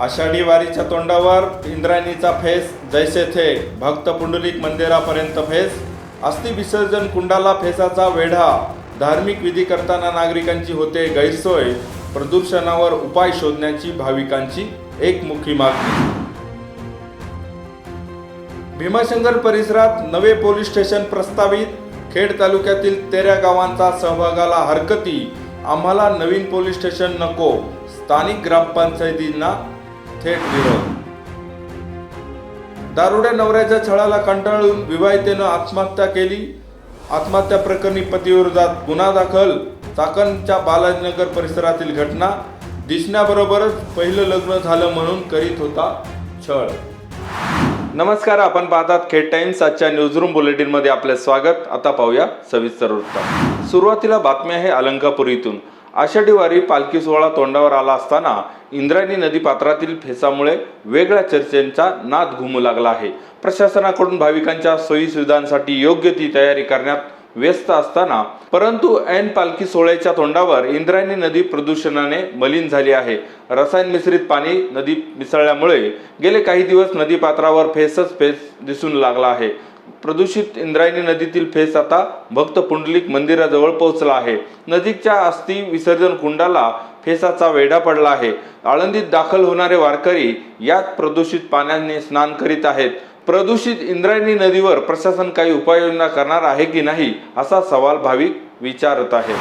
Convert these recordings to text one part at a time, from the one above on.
आषाढी वारीच्या तोंडावर इंद्रायणीचा फेस जैसे थे भक्त पुंडलिक मंदिरापर्यंत फेस. अस्थि विसर्जन कुंडाला फेसाचा वेढा. धार्मिक विधी करताना नागरिकांची होते गैरसोय. प्रदूषणावर उपाय शोधण्याची भाविकांची एकमुखी मागणी. भीमाशंकर परिसरात नवे पोलीस स्टेशन प्रस्तावित. खेड तालुक्यातील तेऱ्या गावांचा सहभागाला हरकती. आम्हाला नवीन पोलीस स्टेशन नको. स्थानिक ग्रामपंचायतींना थेट विरोध. दारुड्या नवऱ्याच्या छळाला कंटाळून विवाहितेनं आत्महत्या केली. आत्महत्या प्रकरणी पतीविरोधात गुन्हा दाखल. चाकणच्या बालाजीनगर परिसरातील घटना दिसण्याबरोबरच पहिलं लग्न झालं म्हणून करीत होता छळ. नमस्कार आपण पाहतात खेड टाइम्स. आजच्या न्यूजरूम बुलेटिनमध्ये आपले स्वागत. आता पाहूया सविस्तर वृत्त. सुरुवातीला बातमी आहे अलंकापूर इथून आषाढी वारी पालखी सोहळा तोंडावर आला असताना इंद्रायणी नदी पात्रातील फेसामुळे वेगळ्या चर्चेंचा नाद घुमू लागला आहे. प्रशासनाकडून भाविकांच्या सोयी सुविधांसाठी योग्य ती तयारी करण्यात व्यस्त असताना परंतु ऐन पालखी सोहळ्याच्या तोंडावर इंद्रायणी नदी प्रदूषणाने मलिन झाली आहे. रसायन मिश्रित पाणी नदी मिसळल्यामुळे गेले काही दिवस नदी पात्रावर फेसच फेस दिसून लागला आहे. प्रदूषित इंद्रायणी नदीतील फेस आता भक्त पुंडलिक मंदिराजवळ पोहोचला आहे. नदीच्या अस्थि विसर्जन कुंडाला फेसाचा वेढा पडला आहे. आळंदीत दाखल होणारे वारकरी यात प्रदूषित पाण्याने स्नान करीत आहेत. प्रदूषित इंद्रायणी नदीवर प्रशासन काही उपाययोजना करणार आहे की नाही असा सवाल भाविक विचारत आहे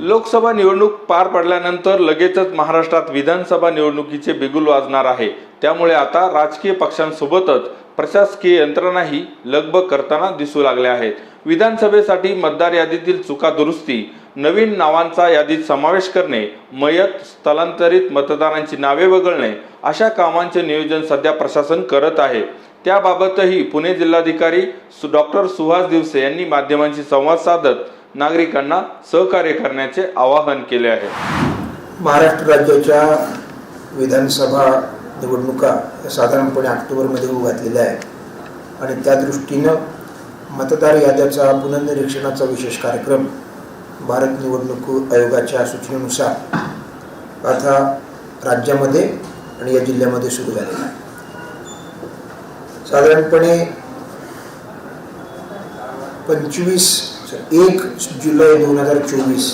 लोकसभा निवडणूक पार पडल्यानंतर लगेचच महाराष्ट्रात विधानसभा निवडणुकीचे बिगुल वाजणार आहे. त्यामुळे आता राजकीय पक्षांसोबतच प्रशासकीय यंत्रणाही लगबग करताना दिसू लागल्या आहेत. विधानसभेसाठी मतदार यादीतील चुका दुरुस्ती नवीन नावांचा यादीत समावेश करणे मयत स्थलांतरित मतदारांची नावे वगळणे अशा कामांचे नियोजन सध्या प्रशासन करत आहे. त्याबाबतही पुणे जिल्हाधिकारी डॉक्टर सुहास दिवसे यांनी माध्यमांशी संवाद साधत नागरिकांना सहकार्य करण्याचे आवाहन केले आहे. महाराष्ट्र राज्याच्या विधानसभा निवडणुका साधारणपणे ऑक्टोबरमध्ये होऊ घातलेल्या आहेत. आणि त्या दृष्टीनं मतदार याद्याचा पुनर्निरीक्षणाचा विशेष कार्यक्रम भारत निवडणूक आयोगाच्या सूचनेनुसार आता राज्यामध्ये आणि या जिल्ह्यामध्ये सुरू झालेला आहे. साधारणपणे पंचवीस एक जुलै दोन हजार चोवीस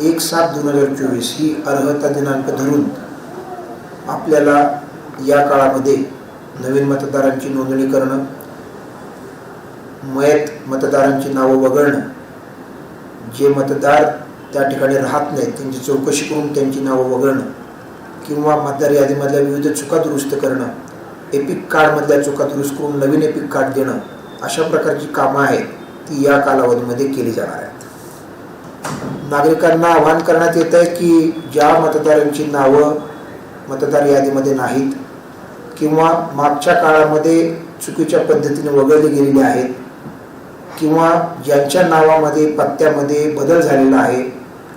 एक सात दोन हजार चोवीस ही अर्हता दिनांक धरून आपल्याला या काळामध्ये नवीन मतदारांची नोंदणी करणं मयत मतदारांची नावं वगळणं जे मतदार त्या ठिकाणी राहत नाहीत त्यांची चौकशी करून त्यांची नावं वगळणं किंवा मतदार यादीमधल्या विविध चुका दुरुस्त करणं एपिक कार्डमधल्या चुका दुरुस्त करून नवीन एपिक कार्ड देणं अशा प्रकारची कामं आहेत ती या कालावधीमध्ये केली जाणार आहेत. नागरिकांना आवाहन करण्यात येत आहे की ज्या मतदारांची नावं मतदार यादीमध्ये नाहीत किंवा मागच्या काळामध्ये चुकीच्या पद्धतीने वगळली गेलेली आहेत किंवा ज्यांच्या नावामध्ये पत्त्यामध्ये बदल झालेला आहे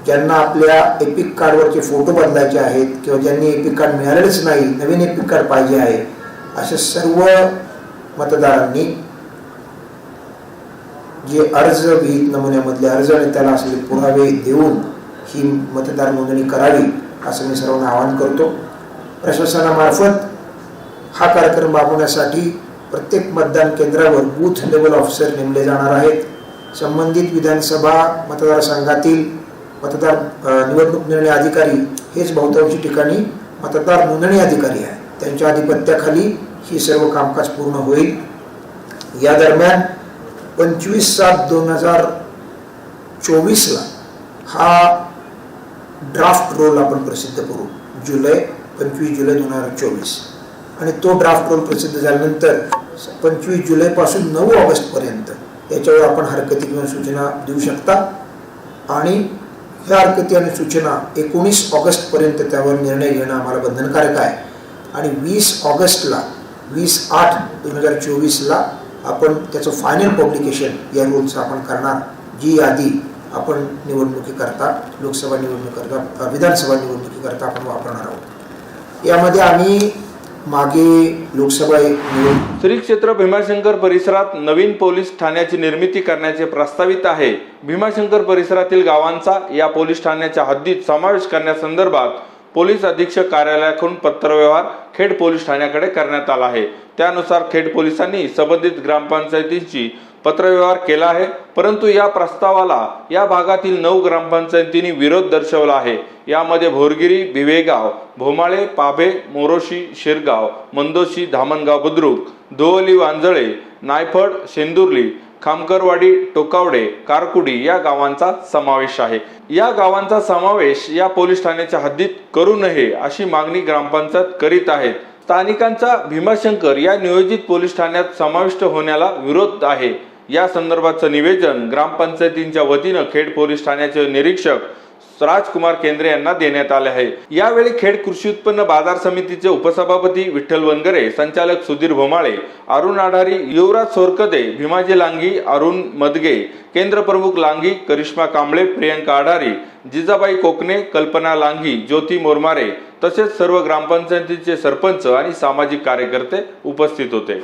ज्यांना आपल्या एपिक कार्डवरचे फोटो बदलायचे आहेत किंवा ज्यांनी एपिक कार्ड मिळालेच नाही नवीन एपिक कार्ड पाहिजे आहे अशा सर्व मतदारांनी जे अर्ज विहित नमुन्यामधले अर्ज आणि त्याला असलेले पुरावे देऊन ही मतदार नोंदणी करावी असं मी सर्वांना आवाहन करतो. प्रशासनामार्फत हा कार्यक्रम राबवण्यासाठी प्रत्येक मतदान केंद्रावर बूथ लेवल ऑफिसर नेमले जाणार आहेत. संबंधित विधानसभा मतदारसंघातील मतदार निवडणूक निर्णय अधिकारी हेच बहुतांशी ठिकाणी मतदार नोंदणी अधिकारी आहे त्यांच्या आधिपत्याखाली ही सर्व कामकाज पूर्ण होईल. या दरम्यान पंचवीस सात दोन हजार चोवीसला हा ड्राफ्ट रोल आपण प्रसिद्ध करू. जुलै पंचवीस जुलै दोन हजार चोवीस. आणि तो ड्राफ्ट रोल प्रसिद्ध झाल्यानंतर पंचवीस जुलैपासून नऊ ऑगस्टपर्यंत याच्यावर आपण हरकती किंवा सूचना देऊ शकता. आणि ह्या हरकती आणि सूचना एकोणीस ऑगस्टपर्यंत त्यावर निर्णय घेणं आम्हाला बंधनकारक आहे. आणि वीस ऑगस्टला वीस आठ दोन हजार चोवीसला आपण त्याचं फायनल पब्लिकेशन या रूलचं आपण करणार. जी यादी आपण निवडणुकीकरता लोकसभा निवडणुकीकरता विधानसभा निवडणुकीकरता आपण वापरणार आहोत. यामध्ये आम्ही मागे लोकसभा श्री क्षेत्र भीमाशंकर परिसरात नवीन पोलीस ठाण्याची निर्मिती करण्याचे प्रस्तावित आहे. भीमाशंकर परिसरातील गावांचा या पोलीस ठाण्याच्या हद्दीत समावेश करण्यासंदर्भात पोलीस अधीक्षक कार्यालयाकडून पत्रव्यवहार खेड पोलीस ठाण्याकडे करण्यात आला आहे. त्यानुसार खेड पोलिसांनी संबंधित ग्रामपंचायतींची पत्रव्यवहार केला आहे. परंतु या प्रस्तावाला या भागातील नऊ ग्रामपंचायतींनी विरोध दर्शवला आहे. यामध्ये भोरगिरी भिवेगाव भोमाळे पाभे मोरोशी शिरगाव मंदोशी धामणगाव बुद्रुक दोवली वांजळे नायफड शेंदुर्ली खामकरवाडी टोकावडे कारकुडी या गावांचा समावेश आहे. या गावांचा समावेश या पोलीस ठाण्याच्या हद्दीत करू नये अशी मागणी ग्रामपंचायत करीत आहेत. स्थानिकांचा भीमाशंकर या नियोजित पोलीस ठाण्यात समाविष्ट होण्याला विरोध आहे. या संदर्भाचं निवेदन ग्रामपंचायतींच्या वतीनं खेड पोलीस ठाण्याचे निरीक्षक राजकुमार केंद्रे यांना देण्यात आले आहे. यावेळी खेड कृषी उत्पन्न बाजार समितीचे उपसभापती विठ्ठल वनगरे संचालक सुधीर भोमाळे अरुण आढारी युवराज सोरकदे भीमाजी लांगी अरुण मदगे केंद्र प्रमुख लांगी करिश्मा कांबळे प्रियंका आढारी जिजाबाई कोकणे कल्पना लांगी ज्योती मोरमारे तसेच सर्व ग्रामपंचायतीचे सरपंच आणि सामाजिक कार्यकर्ते उपस्थित होते.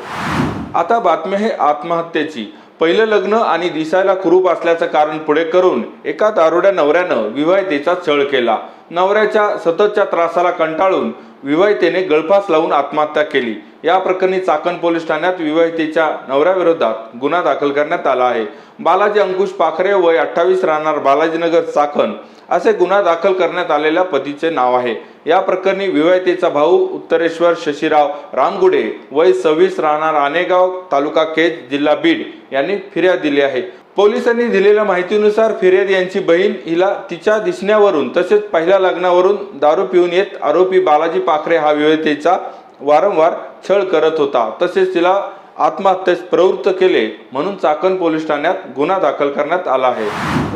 आता बातमी आहे आत्महत्येची. पहिलं लग्न आणि दिसायला कुरूप असल्याचं कारण पुढे करून एका दारुड्या नवऱ्यानं विवाहितेचा छळ केला. नवऱ्याच्या सततच्या त्रासाला कंटाळून विवाहितेने गळफास लावून आत्महत्या केली. या प्रकरणी चाकण पोलीस ठाण्यात विवाहितेच्या नवऱ्याविरोधात गुन्हा दाखल करण्यात आला आहे. बालाजी अंकुश पाखरे वय अठ्ठावीस राहणार बालाजीनगर चाकण असे गुन्हा दाखल करण्यात आलेल्या पतीचे नाव आहे. या प्रकरणी विवाहितेचा भाऊ उत्तरेश्वर शशीराव रामगुडे वय सव्वीस राहणार आनेगाव तालुका केज जिल्हा बीड यांनी फिर्याद दिली आहे. पोलिसांनी दिलेल्या माहितीनुसार फिर्याद यांची बहीण हिला तिच्या दिसण्यावरून तसेच पहिल्या लग्नावरून दारू पिऊन येत आरोपी बालाजी पाखरे हा विवाहितेचा वारंवार छळ करत होता. तसेच तिला आत्महत्येस प्रवृत्त केले म्हणून चाकण पोलीस ठाण्यात गुन्हा दाखल करण्यात आला आहे.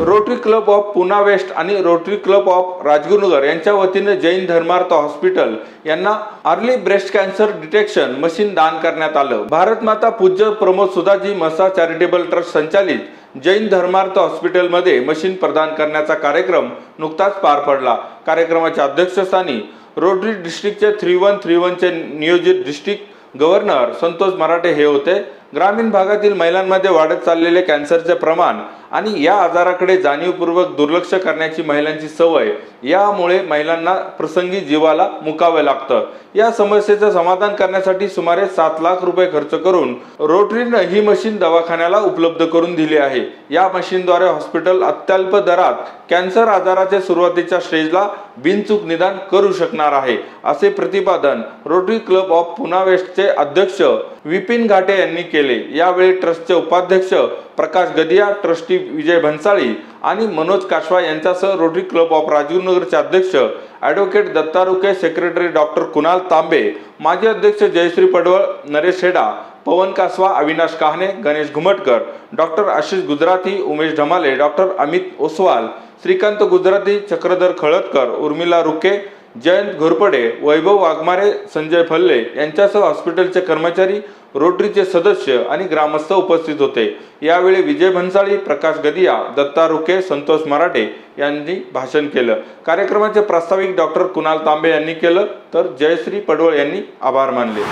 Rotary club of Poona west आणि रोटरी क्लब ऑफ राजगुरुनगर यांच्या वतीने जैन धर्मार्थ हॉस्पिटल यांना early breast cancer detection machine दान करण्यात आलं. भारत माता पूज्य प्रमोद सुधाजी मसा चॅरिटेबल ट्रस्ट संचालित जैन धर्मार्थ हॉस्पिटलमध्ये मशीन प्रदान करण्याचा कार्यक्रम नुकताच पार पडला. कार्यक्रमाच्या अध्यक्षस्थानी रोटरी डिस्ट्रिक्टचे थ्री वन थ्री वनचे नियोजित डिस्ट्रिक्ट गव्हर्नर संतोष मराठे हे होते. ग्रामीण भागातील महिलांमध्ये वाढत चाललेले कॅन्सरचे प्रमाण आणि या आजाराकडे जाणीवपूर्वक दुर्लक्ष करण्याची महिलांची सवय यामुळे महिलांना प्रसंगी जीवाला मुकावे लागतं. या समस्येचं समाधान करण्यासाठी सुमारे सात लाख रुपये खर्च करून रोटरीनं ही मशीन दवाखान्याला उपलब्ध करून दिली आहे. या मशीनद्वारे हॉस्पिटल अत्यल्प दरात कॅन्सर आजाराच्या सुरुवातीच्या स्टेजला बिनचूक निदान करू शकणार आहे असे प्रतिपादन रोटरी क्लब ऑफ पुना वेस्टचे अध्यक्ष विपिन घाटे यांनी केले. यावेळी ट्रस्टचे उपाध्यक्ष प्रकाश गदिया ट्रस्टी विजय भन्साळी आणि मनोज काशवा यांच्यासह रोटरी क्लब ऑफ राजीवनगरचे अध्यक्ष ॲडव्होकेट दत्ता रुके सेक्रेटरी डॉक्टर कुणाल तांबे माजी अध्यक्ष जयश्री पडवळ नरेश हेडा पवन कासवा अविनाश काहने गणेश घुमटकर डॉक्टर आशिष गुजराती उमेश ढमाले डॉक्टर अमित ओसवाल श्रीकांत गुजराती चक्रधर खळदकर उर्मिला रुके जयंत घोरपडे वैभव वाघमारे संजय फल्ले यांच्यासह हॉस्पिटलचे कर्मचारी रोटरीचे सदस्य आणि ग्रामस्थ उपस्थित होते. यावेळी विजय भन्साळी प्रकाश गदिया दत्ता रुके संतोष मराठे यांनी भाषण केलं. कार्यक्रमाचे प्रास्ताविक डॉक्टर कुणाल तांबे यांनी केलं तर जयश्री पडवळ यांनी आभार मानले.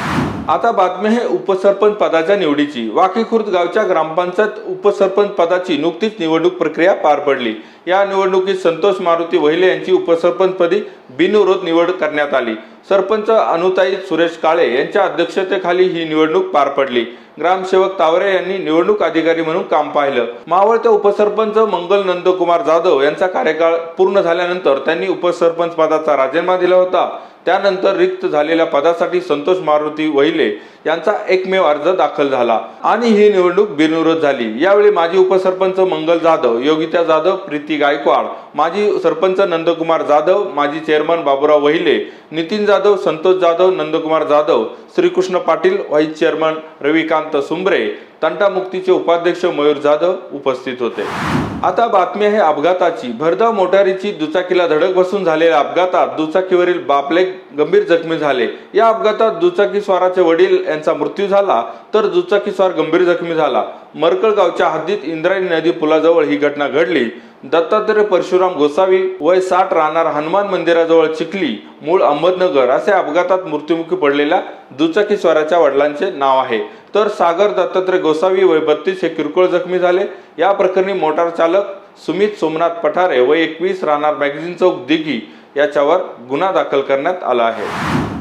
आता बातमी आहे उपसरपंच पदाच्या निवडीची. वाकी खुर्द गावच्या ग्रामपंचायत उपसरपंच पदाची नुकतीच निवडणूक प्रक्रिया पार पडली. या निवडणुकीत संतोष मारुती वहिले यांची उपसरपंचपदी बिनविरोध निवड करण्यात आली. सरपंच अनुताई सुरेश काळे यांच्या अध्यक्षतेखाली ही निवडणूक पार पडली. ग्रामसेवक तावरे यांनी निवडणूक अधिकारी म्हणून काम पाहिलं. मावळते उपसरपंच मंगल नंदकुमार जाधव यांचा कार्यकाळ पूर्ण झाल्यानंतर त्यांनी उपसरपंच पदाचा राजीनामा दिला होता. त्यानंतर रिक्त झालेल्या पदासाठी संतोष मारुती वहिले यांचा एकमेव अर्ज दाखल झाला आणि ही निवडणूक बिनविरोध झाली. यावेळी माजी उपसरपंच मंगल जाधव योगिता जाधव प्रीती गायकवाड माजी सरपंच नंदकुमार जाधव माजी chairman Baburao Wahile Nitin Jadhav Santosh Jadhav Nandkumar Jadhav Shrikrishna Patil vice chairman Ravikant Sumbare तंटामुक्तीचे उपाध्यक्ष मयूर जाधव उपस्थित होते. आता बातमी आहे अपघाताची. भरधाव मोटारीची दुचाकीला धडक बसून झालेल्या अपघातात दुचाकीवरील बापले गंभीर जखमी झाले. या अपघातात दुचाकी स्वाराचे वडील यांचा मृत्यू झाला तर दुचाकी स्वार गंभीर जखमी झाला. मरकळगावच्या हद्दीत इंद्रायणी नदी पुलाजवळ ही घटना घडली. दत्तात्रय परशुराम गोसावी वय साठ राहणार हनुमान मंदिराजवळ चिखली मूळ अहमदनगर असे अपघातात मृत्युमुखी पडलेल्या दुचाकी स्वाराच्या वडिलांचे नाव आहे. तर सागर दत्तात्रय गोसावी वय बत्तीस हे किरकोळ जखमी झाले. या प्रकरणी मोटार चालक सुमित सोमनाथ पठारे वय एकवीस राहणार मॅगझिन चौक दिघी याच्यावर गुन्हा दाखल करण्यात आला आहे.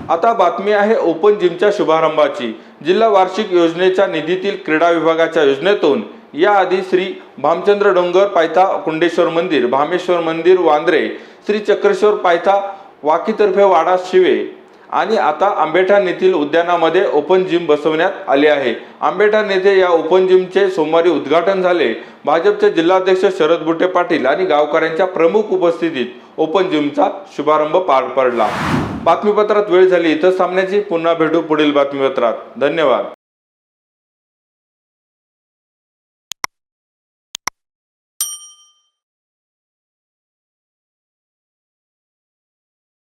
आता बातमी आहे ओपन जिमच्या शुभारंभाची. जिल्हा वार्षिक योजनेच्या निधीतील क्रीडा विभागाच्या योजनेतून याआधी श्री भामचंद्र डोंगर पायथा कुंडेश्वर मंदिर भामेश्वर मंदिर वांद्रे श्री चक्रेश्वर पायथा वाकीतर्फे वाडा शिवे आणि आता आंबेठाण येथील उद्यानामध्ये ओपन जिम बसवण्यात आले आहे. आंबेठाण येथे या ओपन जिमचे सोमवारी उद्घाटन झाले. भाजपचे जिल्हाध्यक्ष शरद बुटे पाटील आणि गावकऱ्यांच्या प्रमुख उपस्थितीत ओपन जिमचा शुभारंभ पार पडला. बातमीपत्रात वेळ झाली इथं सामन्याची पुन्हा भेटू पुढील बातमीपत्रात. धन्यवाद.